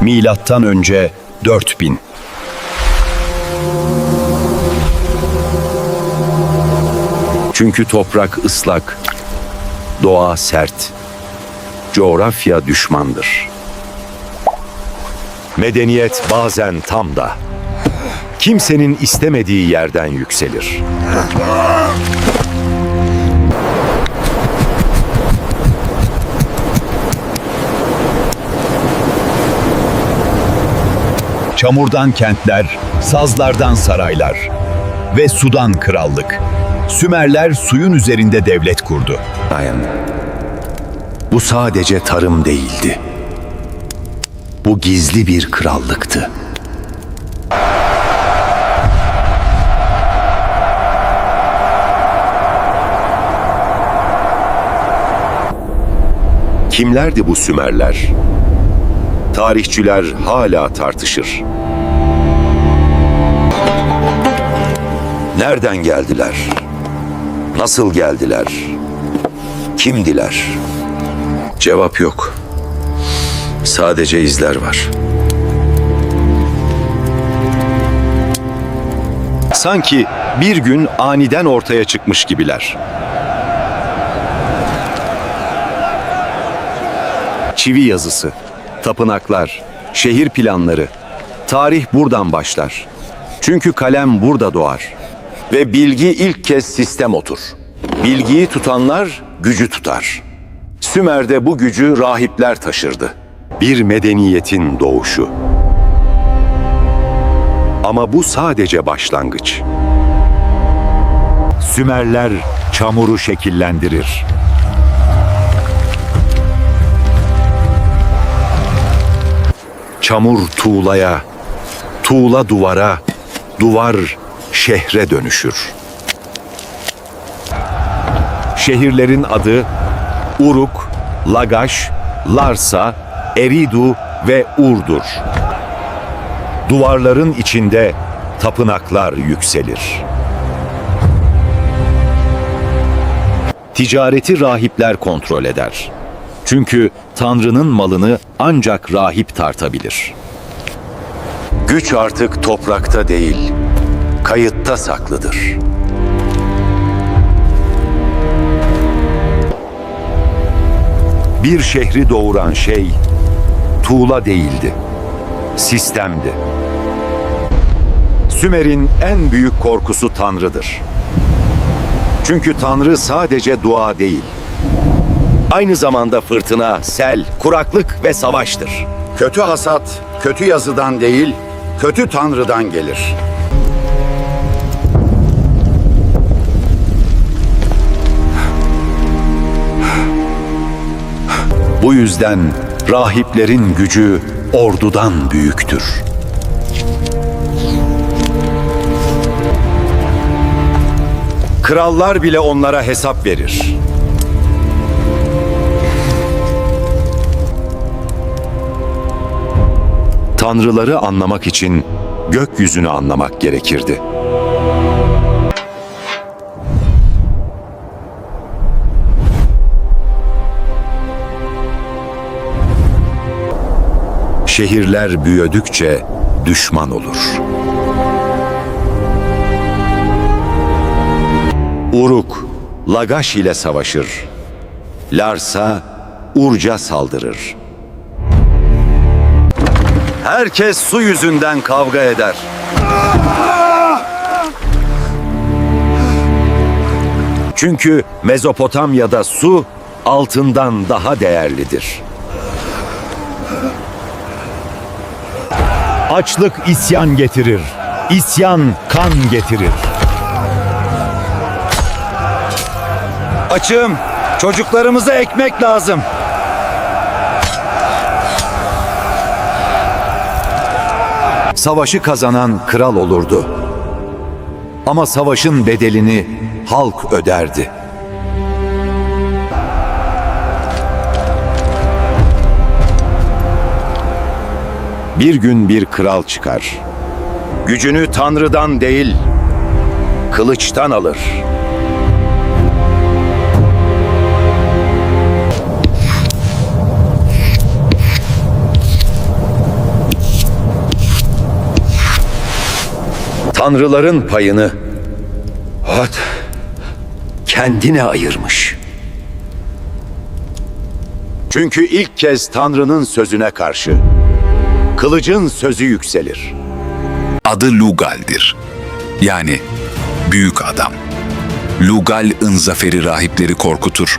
Milattan önce 4000. Çünkü toprak ıslak, doğa sert, coğrafya düşmandır. Medeniyet bazen tam da kimsenin istemediği yerden yükselir. Çamurdan kentler, sazlardan saraylar ve sudan krallık. Sümerler suyun üzerinde devlet kurdu. Dayan. Bu sadece tarım değildi. Bu gizli bir krallıktı. Kimlerdi bu Sümerler? Tarihçiler hala tartışır. Nereden geldiler? Nasıl geldiler? Kimdiler? Cevap yok. Sadece izler var. Sanki bir gün aniden ortaya çıkmış gibiler. Çivi yazısı, tapınaklar, şehir planları. Tarih buradan başlar. Çünkü kalem burada doğar. Ve bilgi ilk kez sistem otur. Bilgiyi tutanlar gücü tutar. Sümer'de bu gücü rahipler taşırdı. Bir medeniyetin doğuşu. Ama bu sadece başlangıç. Sümerler çamuru şekillendirir. Çamur tuğlaya, tuğla duvara, duvar şehre dönüşür. Şehirlerin adı Uruk, Lagaş, Larsa, Eridu ve Ur'dur. Duvarların içinde tapınaklar yükselir. Ticareti rahipler kontrol eder. Çünkü Tanrı'nın malını ancak rahip tartabilir. Güç artık toprakta değil, kayıtta saklıdır. Bir şehri doğuran şey tuğla değildi, sistemdi. Sümer'in en büyük korkusu Tanrı'dır. Çünkü Tanrı sadece dua değil, aynı zamanda fırtına, sel, kuraklık ve savaştır. Kötü hasat, kötü yazıdan değil, kötü tanrıdan gelir. Bu yüzden rahiplerin gücü ordudan büyüktür. Krallar bile onlara hesap verir. Tanrıları anlamak için gökyüzünü anlamak gerekirdi. Şehirler büyüdükçe düşman olur. Uruk, Lagaş ile savaşır. Larsa, Urca saldırır. Herkes su yüzünden kavga eder. Çünkü Mezopotamya'da su altından daha değerlidir. Açlık isyan getirir. İsyan kan getirir. Açım. Çocuklarımıza ekmek lazım. Savaşı kazanan kral olurdu. Ama savaşın bedelini halk öderdi. Bir gün bir kral çıkar. Gücünü Tanrı'dan değil, kılıçtan alır. Tanrıların payını Hot kendine ayırmış. Çünkü ilk kez Tanrı'nın sözüne karşı kılıcın sözü yükselir. Adı Lugal'dir. Yani büyük adam. Lugal'ın zaferi rahipleri korkutur.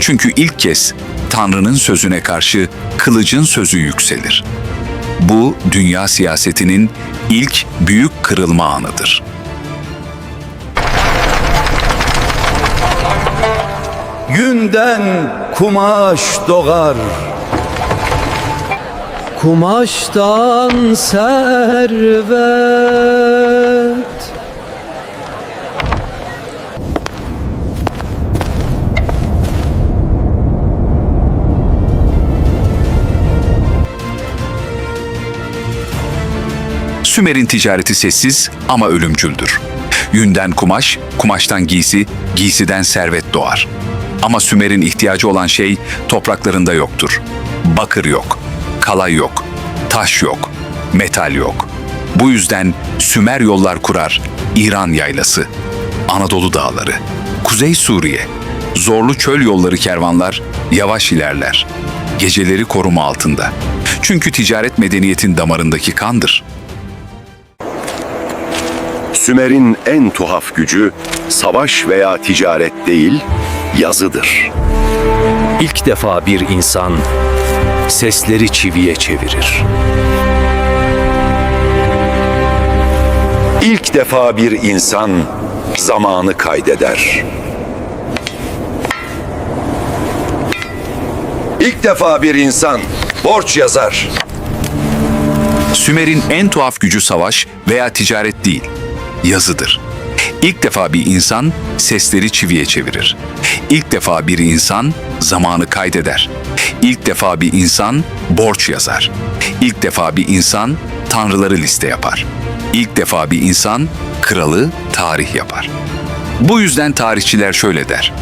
Çünkü ilk kez Tanrı'nın sözüne karşı kılıcın sözü yükselir. Bu dünya siyasetinin ilk büyük kırılma anıdır. Günden kumaş doğar. Kumaştan servet Sümer'in ticareti sessiz ama ölümcüldür. Yünden kumaş, kumaştan giysi, giysiden servet doğar. Ama Sümer'in ihtiyacı olan şey topraklarında yoktur. Bakır yok, kalay yok, taş yok, metal yok. Bu yüzden Sümer yollar kurar, İran yaylası, Anadolu dağları, Kuzey Suriye, zorlu çöl yolları kervanlar yavaş ilerler. Geceleri koruma altında. Çünkü ticaret medeniyetin damarındaki kandır. Sümer'in en tuhaf gücü savaş veya ticaret değil, yazıdır. İlk defa bir insan sesleri çiviye çevirir. İlk defa bir insan zamanı kaydeder. İlk defa bir insan borç yazar. Sümer'in en tuhaf gücü savaş veya ticaret değil, yazıdır. İlk defa bir insan sesleri çiviye çevirir. İlk defa bir insan zamanı kaydeder. İlk defa bir insan borç yazar. İlk defa bir insan tanrıları liste yapar. İlk defa bir insan kralı tarih yapar. Bu yüzden tarihçiler şöyle der.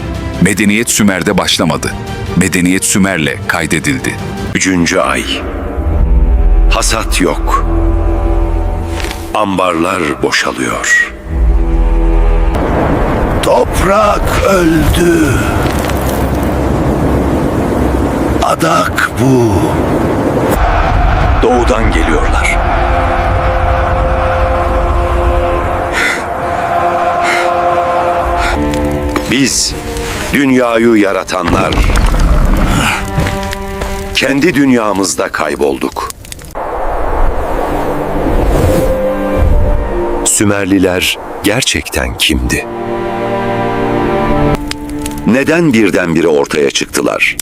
Medeniyet Sümer'de başlamadı. Medeniyet Sümer'le kaydedildi. Üçüncü ay. Hasat yok. Ambarlar boşalıyor. Toprak öldü. Adak bu. Doğudan geliyorlar. Biz dünyayı yaratanlar kendi dünyamızda kaybolduk. Sümerliler gerçekten kimdi? Neden birdenbire ortaya çıktılar?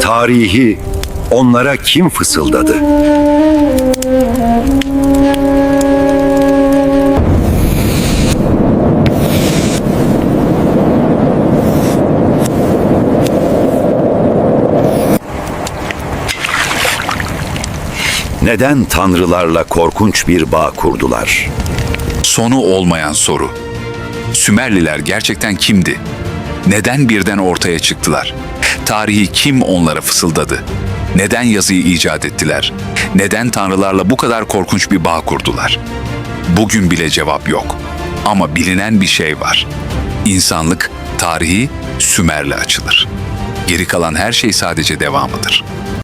Tarihi onlara kim fısıldadı? Neden tanrılarla korkunç bir bağ kurdular? Sonu olmayan soru. Sümerliler gerçekten kimdi? Neden birden ortaya çıktılar? Tarihi kim onlara fısıldadı? Neden yazıyı icat ettiler? Neden tanrılarla bu kadar korkunç bir bağ kurdular? Bugün bile cevap yok. Ama bilinen bir şey var. İnsanlık tarihi Sümer'le açılır. Geri kalan her şey sadece devamıdır.